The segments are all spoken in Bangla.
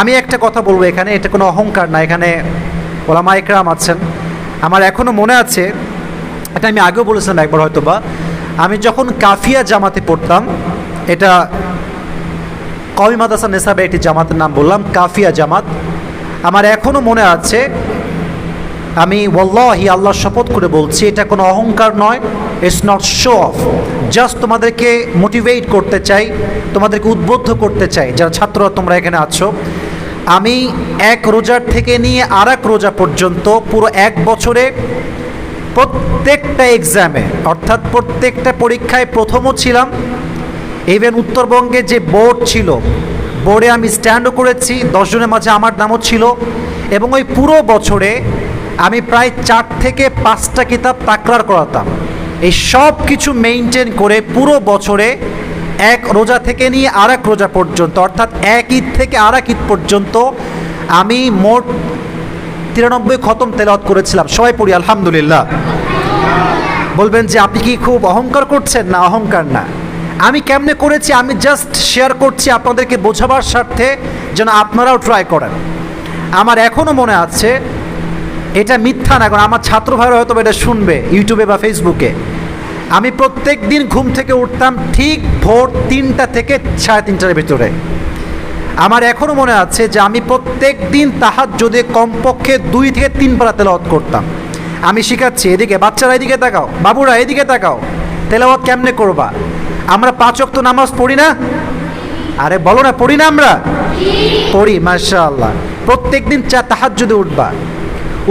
আমি একটা কথা বলব এখানে, এটা কোনো অহংকার না, এখানে ওলামা একরাম আছেন। আমার এখনও মনে আছে, এটা আমি আগেও বলেছিলাম একবার হয়তো বা আমি যখন কাফিয়া জামাতে পড়তাম, এটা কবি মাদাসা নেসাবে একটি জামাতের নাম বললাম, কাফিয়া জামাত। আমার এখনও মনে আছে, আমি ওয়াল্লাহি আল্লাহর শপথ করে বলছি, এটা কোনো অহংকার নয় it's not show off just তোমাদেরকে মোটিভেট করতে চাই, তোমাদেরকে উদ্বুদ্ধ করতে চাই। যারা ছাত্ররা তোমরা এখানে আছো আমি এক রোজার থেকে নিয়ে আর এক রোজা পর্যন্ত পুরো এক বছরে প্রত্যেকটা এক্সামে অর্থাৎ প্রত্যেকটা পরীক্ষায় প্রথমও ছিলাম। ইভেন উত্তরবঙ্গে যে বোর্ড ছিল বোর্ডে আমি স্ট্যান্ডও করেছি দশজনের মাঝে আমার নামও ছিল। এবং ওই পুরো বছরে আমি প্রায় চার থেকে পাঁচটা কিতাব তাকরার করাতাম। এই সব কিছু মেনটেন করে পুরো বছরে এক রোজা থেকে নিয়ে আর এক রোজা পর্যন্ত, অর্থাৎ এক ঈদ থেকে আর এক ঈদ পর্যন্ত আমি মোট তিরানব্বই খতম তেলাওয়াত করেছিলাম। সবাই পড়ি, আলহামদুলিল্লাহ। বলবেন যে আপনি কি খুব অহংকার করছেন? না, অহংকার না। আমি কেমনে করেছি? আমি জাস্ট শেয়ার করছি আপনাদেরকে বোঝাবার স্বার্থে যেন আপনারাও ট্রাই করেন। আমার এখনও মনে আছে, এটা মিথ্যা না, কারণ আমার ছাত্র ভাইরা হয়তো এটা শুনবে, ইউটিউবে বা ফেসবুকে আমি প্রত্যেক দিন ঘুম থেকে উঠতাম ঠিক ভোর তিনটা থেকে সাড়ে তিনটার ভিতরে। আমার এখনও মনে আছে যে আমি প্রত্যেক দিন তাহার যদি কমপক্ষে দুই থেকে তিন পারা তেলাওয়াত করতাম। আমি শিখাচ্ছি, এদিকে বাচ্চারা এদিকে তাকাও, বাবুরা এদিকে তাকাও, তেলাওয়াত কেমনে করবা? আমরা পাঁচ অক্ত নামাজ পড়ি না? আরে বলো না, পড়ি না আমরা? পড়ি মাশা আল্লাহ প্রত্যেক দিন চা তাহার যদি উঠবা।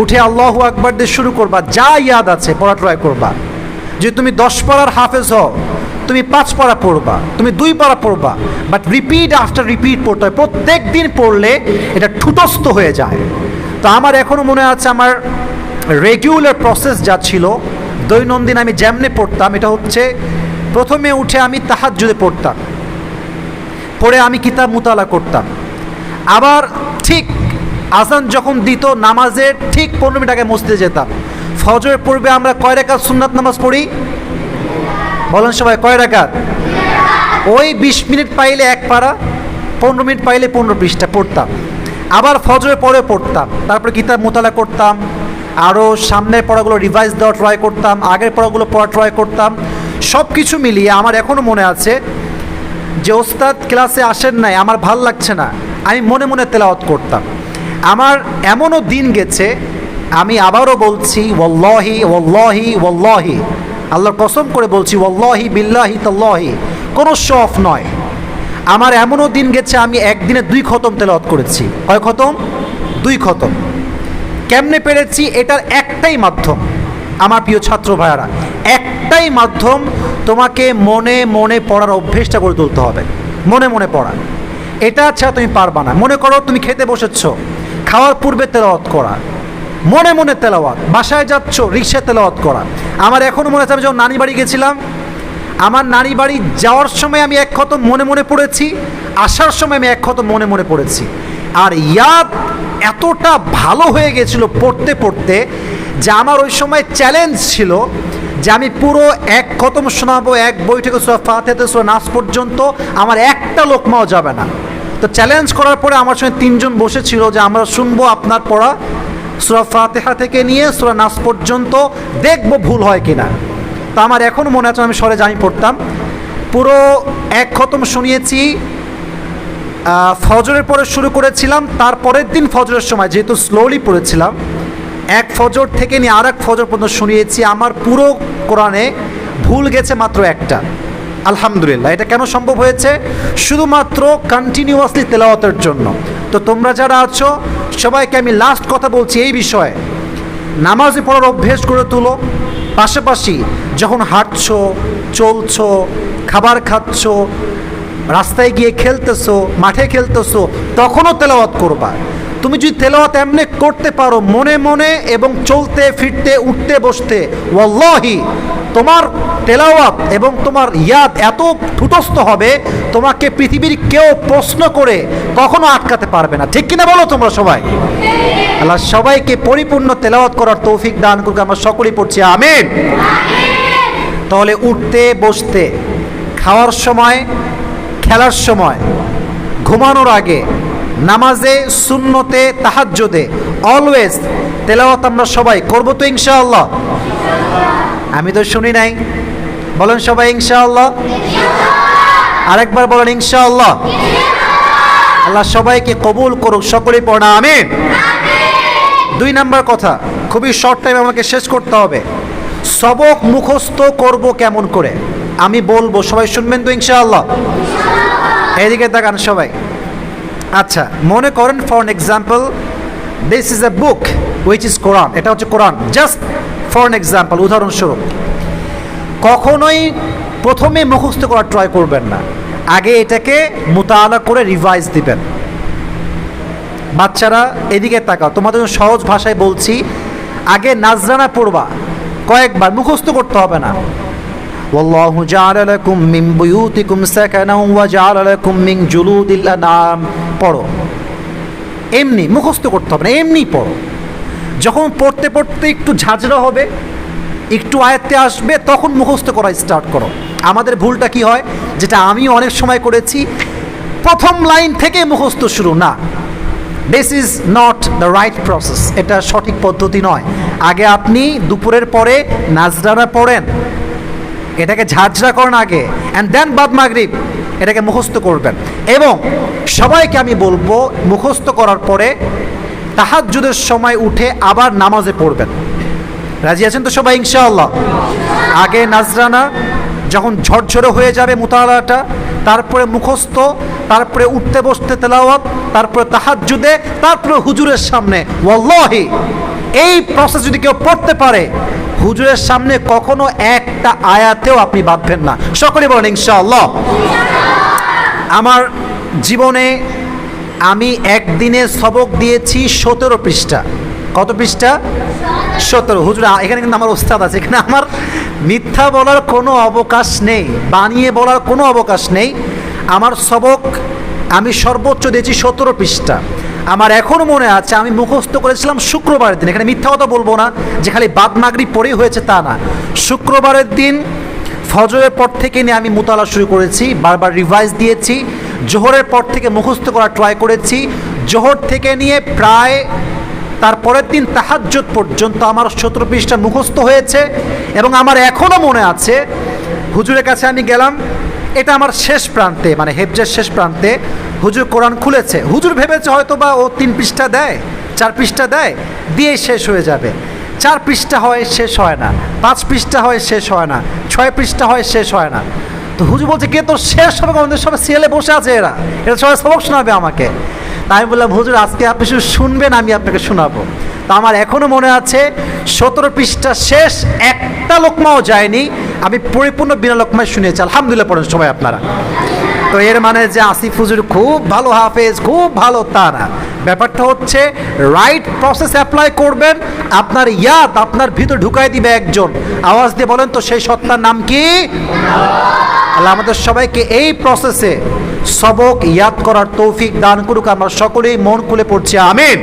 উঠে আল্লাহ আকবার দিয়ে শুরু করবা, যা ইয়াদ আছে পড়া ট্রাই করবা। যে তুমি দশ পড়ার হাফেজ হও, তুমি পাঁচ পড়া পড়বা, তুমি দুই পড়া পড়বা বাট রিপিট আফটার রিপিট পড়তে হয়। প্রত্যেক দিন পড়লে এটা ঠুটস্থ হয়ে যায়। তো আমার এখনও মনে আছে আমার রেগুলার প্রসেস যা ছিল, দৈনন্দিন আমি যেমনে পড়তাম, এটা হচ্ছে প্রথমে উঠে আমি তাহার যদি পড়তাম। পড়ে আমি কিতাব মুতালা করতাম। আবার ঠিক আজান যখন দিত, নামাজের ঠিক পনেরো মিনিট আগে মসজিদে যেতাম। ফজরের পূর্বে আমরা কয় রেখাত সুন্নাত নামাজ পড়ি? বলেন সবাই, কয় রেখাত ওই বিশ মিনিট পাইলে এক পারা, পনেরো মিনিট পাইলে পনেরো পৃষ্ঠা পড়তাম। আবার ফজরের পরে পড়তাম। তারপরে কিতাব মোতালা করতাম আরও সামনের পড়াগুলো রিভাইজ দেওয়া ট্রাই করতাম, আগের পড়াগুলো পড়া ট্রাই করতাম। সব কিছু মিলিয়ে আমার এখনও মনে আছে যে ওস্তাদ ক্লাসে আসেন নাই, আমার ভালো লাগছে না। আমি মনে মনে তেলাওয়াত করতাম। আমার এমনও দিন গেছে আমি আবারও বলছি ওল্লাহি ওল্লাহি ওল্লাহি আল্লাহর কসম করে বলছি ওল্লাহি বিল্লাহি তল্লাহি। কোনো শফ নয়। আমার এমনও দিন গেছে, আমি একদিনে দুই খতম তেলাওয়াত করেছি। কয় খতম? দুই খতম। কেমনে পেরেছি? এটার একটাই মাধ্যম। আমার প্রিয় ছাত্র ভাইয়ারা, একটাই মাধ্যম তোমাকে মনে মনে পড়ার অভ্যেসটা করে তুলতে হবে। মনে মনে পড়া। এটা ছাড়া তুমি পারবা না। মনে করো তুমি খেতে বসেছ। খাওয়ার পূর্বে তেলাওয়াত করা। মনে মনে তেলাওয়াত, বাসায় যাচ্ছ রিক্সা তেলাওয়াত করা। আমার এখনও মনে আছে, আমি যখন নানি বাড়ি গেছিলাম, আমার নানি বাড়ি যাওয়ার সময় আমি এক খতম মনে মনে পড়েছি, আসার সময় আমি এক খতম মনে মনে পড়েছি। আর ইয়াদ এতটা ভালো হয়ে গেছিল পড়তে পড়তে যে আমার ওই সময় চ্যালেঞ্জ ছিল যে আমি পুরো এক খতম শোনাবো, এক বই থেকে সোয়া নাচ পর্যন্ত, আমার একটা লোকমাও যাবে না। তো চ্যালেঞ্জ করার পরে আমার সঙ্গে তিনজন বসেছিল যে আমরা শুনব আপনার পড়া সুরা ফাতেহা থেকে নিয়ে সুরা নাচ পর্যন্ত দেখব ভুল হয় কিনা। তা আমার এখনও মনে আছে, আমি সরে জানি পড়তাম। পুরো এক খতম শুনিয়েছি ফজরের পরে শুরু করেছিলাম, তারপরের দিন ফজরের সময়, যেহেতু স্লোলি পড়েছিলাম, এক ফজর থেকে নিয়ে আর এক ফজর পর্যন্ত শুনিয়েছি, আমার পুরো কোরআনে ভুল গেছে মাত্র একটা। আলহামদুলিল্লাহ, এটা কেন সম্ভব হয়েছে? শুধুমাত্র কন্টিনিউয়াসলি তেলাওয়াতের জন্য। তো তোমরা যারা আছো সবাইকে আমি লাস্ট কথা বলছি এই বিষয়ে। নামাজে পড়ার অভ্যেস করে তুলো। পাশাপাশি যখন হাঁটছো, চলছো, খাবার খাচ্ছো, রাস্তায় গিয়ে খেলতেছো, মাঠে খেলতেছো, তখনও তেলাওয়াত করবা। তুমি যদি তেলাওয়াত এমনি করতে পারো, মনে মনে এবং চলতে, ফিরতে, উঠতে, বসতে, ওয়াল্লাহি, তোমার তেলাওয়াত এবং তোমার ইয়াদ এত ঠুটস্থ হবে, তোমাকে পৃথিবীর কেউ প্রশ্ন করে কখনো আটকাতে পারবে না। ঠিক কিনা বলো তোমরা সবাই? আল্লাহ সবাইকে পরিপূর্ণ তেলাওয়াত করার তৌফিক দান করুক, আমরা সকলেই পড়ছি, আমিন। তাহলে উঠতে, বসতে, খাওয়ার সময়, খেলার সময়, ঘুমানোর আগে, নামাজে, সুন্নতে, তাহাজ্জুদে অলওয়েজ তেলাওয়াত আমরা সবাই করব তো ইনশাআল্লাহ। আমি তো শুনি নাই। বলেন সবাই ইনশাআল্লাহ। আরেকবার বলেন ইনশাআল্লাহ। আল্লাহ সবাইকে কবুল করুক, সকলেই পড়া আমি দুই নাম্বার কথা, খুবই শর্ট টাইম আমাকে শেষ করতে হবে। সবক মুখস্থ করব কেমন করে? আমি বলব, সবাই শুনবেন তো ইনশাআল্লাহ। এদিকে তাকান সবাই। আচ্ছা মনে করেন for example this is a book which is Quran এটা হচ্ছে কোরআন জাস্ট ফর এক্সাম্পল উদাহরণস্বরূপ। কখনোই প্রথমে মুখস্থ করার ট্রাই করবেন না আগে এটাকে মোতালা করে রিভাইজ দিবেন বাচ্চারা এদিকে তাকাও তোমাদের জন্য সহজ ভাষায় বলছি আগে নাজরানা পড়বা কয়েকবার মুখস্থ করতে হবে না والله جعل لكم من بيوتكم سكنا وجعل لكم من جلود الأنعام পড়ো এমনি মুখস্থ করতে হবে না এমনি পড়ো যখন পড়তে পড়তে একটু ঝাঁঝরা হবে একটু আয়ত্তে আসবে, তখন মুখস্থ করা স্টার্ট করো। আমাদের ভুলটা কি হয়? যেটা আমিও অনেক সময় করেছি, প্রথম লাইন থেকে মুখস্থ শুরু। না this is not the right process এটা সঠিক পদ্ধতি নয়। আগে আপনি দুপুরের পরে নাজরানা পড়েন, এটাকে ঝাঁঝরা করেন আগে অ্যান্ড দেন বাদ মাগরিব, এটাকে মুখস্থ করবেন। এবং সবাইকে আমি বলব, মুখস্থ করার পরে তাহাজ্জুদের সময় উঠে আবার নামাজে পড়বেন। রাজি আছেন তো সবাই, ইনশাআল্লাহ? আগে নাজরানা, যখন ঝরঝরে হয়ে যাবে মোতালাটা, তারপরে মুখস্থ, তারপরে উঠতে বসতে তেলাওয়াত, তারপরে তাহাজ্জুদে, তারপরে হুজুরের সামনে। ওয়াল্লাহি! এই প্রসেস যদি কেউ পড়তে পারে, হুজুরের সামনে কখনো একটা আয়াতেও আপনি বাঁধবেন না। সকলে বলেন, ইনশাআল্লাহ। আমার জীবনে আমি একদিনে সবক দিয়েছি সতেরো পৃষ্ঠা। কত পৃষ্ঠা? সতেরো, হুজুর, এখানে কিন্তু আমার ওস্তাদ আছে, এখানে আমার মিথ্যা বলার কোনো অবকাশ নেই, বানিয়ে বলার কোনো অবকাশ নেই। আমার সবক আমি সর্বোচ্চ দিয়েছি সতেরো পৃষ্ঠা। আমার এখনও মনে আছে, আমি মুখস্থ করেছিলাম শুক্রবারের দিন, এখানে মিথ্যা কথা বলব না যে খালি বাদ মাগরি পরেই হয়েছে তা না। শুক্রবারের দিন ফজরের পর থেকে নিয়ে আমি মোতালা শুরু করেছি, বারবার রিভাইজ দিয়েছি, জোহরের পর থেকে মুখস্থ করা ট্রাই করেছি, জোহর থেকে নিয়ে প্রায় তারপরের দিন তাহাজ্জুদ পর্যন্ত আমার সতেরো পৃষ্ঠা মুখস্থ হয়েছে এবং আমার এখনও মনে আছে, হুজুরের কাছে আমি গেলাম, এটা আমার শেষ প্রান্তে মানে হেফজের শেষ প্রান্তে, হুজুর কোরআন খুলেছে। হুজুর ভেবেছে হয়তো বা ও তিন পৃষ্ঠা দেয়, চার পৃষ্ঠা দেয়, দিয়েই শেষ হয়ে যাবে। চার পৃষ্ঠা হয়, শেষ হয় না। পাঁচ পৃষ্ঠা হয়, শেষ হয় না। ছয় পৃষ্ঠা হয়, শেষ হয় না। তো হুজুর বলছে, কে তোর শেষ হবে? আমাদের সবাই সিএলে বসে আছে এরা। এরা সবাই সবক শোনাবে আমাকে। তাই আমি বললাম, হুজুর, আজকে আপনি শুধু শুনবেন, আমি আপনাকে শোনাবো। তা আমার এখনও মনে আছে, সতেরো পৃষ্ঠা শেষ, একটা লোকমাও যায়নি। আমি পরিপূর্ণ বিনা লোকমায় শুনিয়েছি আলহামদুলিল্লাহ, পড়েন সবাই আপনারা। তো এর মানে যে আসিফ হুজুর খুব ভালো হাফেজ, খুব ভালো তা না ব্যাপারটা হচ্ছে রাইট প্রসেস অ্যাপ্লাই করবেন, আপনার ইয়াদ আপনার ভিতর ঢুকাই দিবে একজন। আওয়াজ দিয়ে বলেন তো, সেই সত্তার নাম কি? আমাদের সবাইকে এই প্রসেসে সবক ইয়াদ করার তৌফিক দান করুক। আমরা সকলেই মন খুলে পড়ছি আমিন।